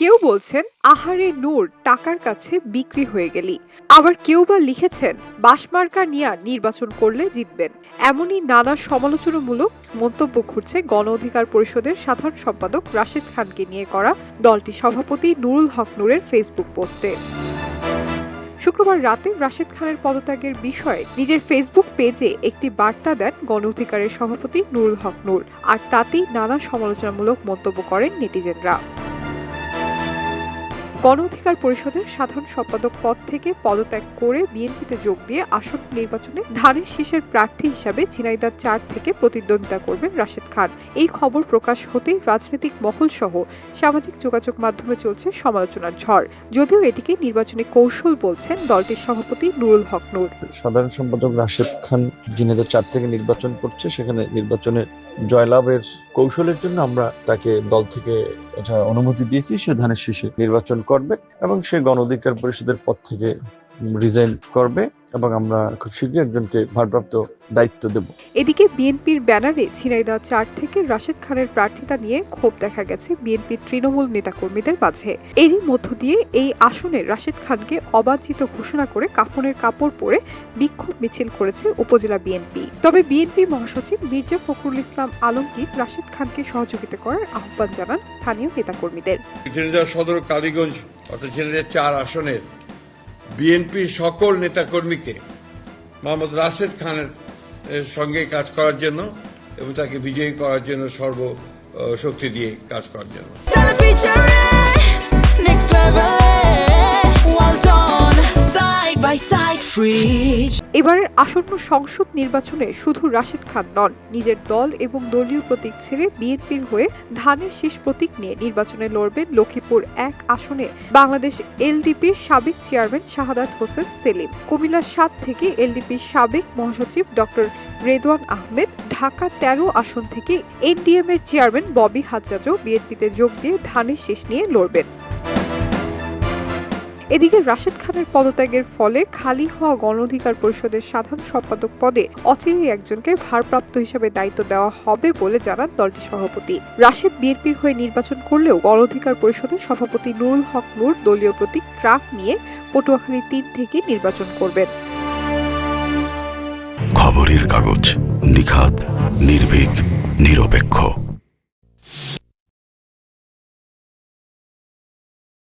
কেউ বলছেন, আহারে নূর, টাকার কাছে বিক্রি হয়ে গেলি। আবার কেউ বা লিখেছেন বাসমার্কা নিয়ে নির্বাচন করলে জিতবেন। এমনই নানা সমালোচনামূলক মন্তব্য ঘুরছে গণ অধিকার পরিষদের সাধারণ সম্পাদক রাশেদ খানকে নিয়ে করা দলটির সভাপতি নুরুল হক নূরের ফেসবুক পোস্টে। শুক্রবার রাতে রাশেদ খানের পদত্যাগের বিষয়ে নিজের ফেসবুক পেজে একটি বার্তা দেন গণ অধিকারের সভাপতি নুরুল হক নূর, আর তাতেই নানা সমালোচনামূলক মন্তব্য করেন নেটিজেনরা। গণ অধিকার পরিষদের সাধারণ সম্পাদক পদ থেকে পদত্যাগ করে বিএনপিতে যোগ দিয়ে আসন্ন নির্বাচনে ধানের শীষের প্রার্থী হিসাবে ঝিনাইদহ চার থেকে প্রতিদ্বন্দ্বিতা করবেন রাশেদ খান। এই খবর প্রকাশ হতেই রাজনৈতিক মহল সহ সামাজিক যোগাযোগ মাধ্যমে চলছে সমালোচনার ঝড়। যদিও এটিকে নির্বাচনী কৌশল বলছেন দলটির সভাপতি নুরুল হক নূর। সাধারণ সম্পাদক রাশেদ খান জিনেদা চার থেকে নির্বাচন করছে, সেখানে নির্বাচনে জয়লাভের কৌশলের জন্য আমরা তাকে দল থেকে এটা অনুমতি দিয়েছি, সে ধানের শীষে নির্বাচন করবে এবং সে গণ অধিকার পরিষদের পদ থেকে রিজাইন করবে। এবং আমরা খুব শীঘ্রই একজনকে ভারপ্রাপ্ত দায়িত্ব দেব। এদিকে বিএনপির ব্যানারে ঝিনাইদহ চার থেকে রাশেদ খানের প্রার্থিতা নিয়ে ক্ষোভ দেখা গেছে বিএনপির তৃণমূল নেতাকর্মীদের মাঝে। এরই মধ্য দিয়ে এই আসনে রাশেদ খানকে অবাঞ্ছিত ঘোষণা করে কাফনের কাপড় পরে বিক্ষোভ মিছিল করেছে উপজেলা বিএনপি। তবে বিএনপি মহাসচিব মির্জা ফখরুল ইসলাম আলমগীর রাশেদ খানকে সহযোগিতা করার আহ্বান জানান স্থানীয় নেতাকর্মীদের। ঝিনাইদহ সদর কালীগঞ্জ অর্থাৎ ঝিনাইদহ চার আসনের বিএনপির সকল নেতাকর্মীকে, মোহাম্মদ রাশেদ খানের সঙ্গে কাজ করার জন্য এবং তাকে বিজয়ী করার জন্য, সর্ব শক্তি দিয়ে কাজ করার জন্য। এবারের আসন্ন সংসদ নির্বাচনে শুধু রাশেদ খান নন, নিজের দল এবং দলীয় প্রতীক ছেড়ে বিএনপির হয়ে ধানের শেষ প্রতীক নিয়ে নির্বাচনে লড়বেন লক্ষ্মীপুর এক আসনে বাংলাদেশ এলডিপির সাবেক চেয়ারম্যান শাহাদাত হোসেন সেলিম, কুমিল্লার সাত থেকে এলডিপির সাবেক মহাসচিব ডক্টর রেদওয়ান আহমেদ, ঢাকা তেরো আসন থেকে এনডিএম এর চেয়ারম্যান ববি হাজ্জাজও বিএনপিতে যোগ দিয়ে ধানের শেষ নিয়ে লড়বেন। এদিকে রাশেদ খানের পদত্যাগের ফলে খালি হওয়া গণ অধিকার পরিষদের সাধারণ সম্পাদক পদে অচিরেই একজনকে ভারপ্রাপ্ত হিসেবে দায়িত্ব দেওয়া হবে বলে জানান দলটির সভাপতি। রাশেদ বিএনপির হয়ে নির্বাচন করলেও গণ অধিকার পরিষদের সভাপতি নুরুল হক নূর দলীয় প্রতীক ট্রাক নিয়ে পটুয়াখালী তিন থেকে নির্বাচন করবেন। খবরের কাগজ নিখাত, নির্ভীক, নিরপেক্ষ।